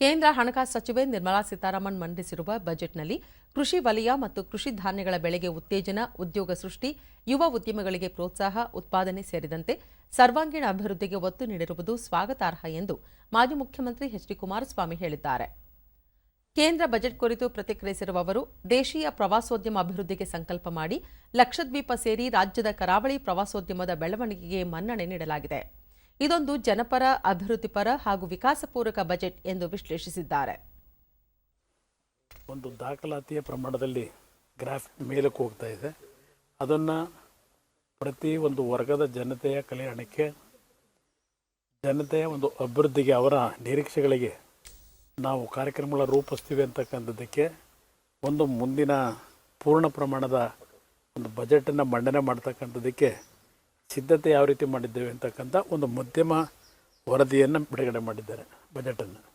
ಕೇಂದ್ರ ಹಣಕಾಸು ಸಚಿವೆ ನಿರ್ಮಲಾ ಸೀತಾರಾಮನ್ ಮಂಡಿಸಿರುವ ಬಜೆಟ್ನಲ್ಲಿ ಕೃಷಿ ವಲಯ ಮತ್ತು ಕೃಷಿ ಧಾನ್ಯಗಳ ಬೆಳೆಗೆ ಉತ್ತೇಜನ, ಉದ್ಯೋಗ ಸೃಷ್ಟಿ, ಯುವ ಉದ್ಯಮಗಳಿಗೆ ಪ್ರೋತ್ಸಾಹ, ಉತ್ಪಾದನೆ ಸೇರಿದಂತೆ ಸರ್ವಾಂಗೀಣ ಅಭಿವೃದ್ಧಿಗೆ ಒತ್ತು ನೀಡಿರುವುದು ಸ್ವಾಗತಾರ್ಹ ಎಂದು ಮಾಜಿ ಮುಖ್ಯಮಂತ್ರಿ ಎಚ್ ಡಿ ಕುಮಾರಸ್ವಾಮಿ ಹೇಳಿದ್ದಾರೆ. ಕೇಂದ್ರ ಬಜೆಟ್ ಕುರಿತು ಪ್ರತಿಕ್ರಿಯಿಸಿರುವ ಅವರು ದೇಶೀಯ ಪ್ರವಾಸೋದ್ಯಮ ಅಭಿವೃದ್ಧಿಗೆ ಸಂಕಲ್ಪ ಮಾಡಿ ಲಕ್ಷದ್ವೀಪ ಸೇರಿ ರಾಜ್ಯದ ಕರಾವಳಿ ಪ್ರವಾಸೋದ್ಯಮದ ಬೆಳವಣಿಗೆಗೆ ಮನ್ನಣೆ ನೀಡಲಾಗಿದೆ. ಇದೊಂದು ಜನಪರ, ಅಭಿವೃದ್ಧಿಪರ ಹಾಗೂ ವಿಕಾಸಪೂರಕ ಬಜೆಟ್ ಎಂದು ವಿಶ್ಲೇಷಿಸಿದ್ದಾರೆ. ಒಂದು ದಾಖಲಾತಿಯ ಪ್ರಮಾಣದಲ್ಲಿ ಗ್ರಾಫ್ ಮೇಲಕ್ಕೆ ಹೋಗ್ತಾ ಇದೆ. ಅದನ್ನು ಪ್ರತಿ ಒಂದು ವರ್ಗದ ಜನತೆಯ ಕಲ್ಯಾಣಕ್ಕೆ, ಜನತೆಯ ಒಂದು ಅಭಿವೃದ್ಧಿಗೆ, ಅವರ ನಿರೀಕ್ಷೆಗಳಿಗೆ ನಾವು ಕಾರ್ಯಕ್ರಮಗಳ ರೂಪಿಸ್ತೀವಿ ಅಂತಕ್ಕಂಥದ್ದಕ್ಕೆ ಒಂದು ಮುಂದಿನ ಪೂರ್ಣ ಪ್ರಮಾಣದ ಒಂದು ಬಜೆಟನ್ನು ಮಂಡನೆ ಮಾಡ್ತಕ್ಕಂಥದ್ದಕ್ಕೆ ಸಿದ್ಧತೆ ಯಾವ ರೀತಿ ಮಾಡಿದ್ದೇವೆ ಅಂತಕ್ಕಂಥ ಒಂದು ಮಧ್ಯಮ ವರದಿಯನ್ನು ಬಿಡುಗಡೆ ಮಾಡಿದ್ದಾರೆ ಬಜೆಟನ್ನು.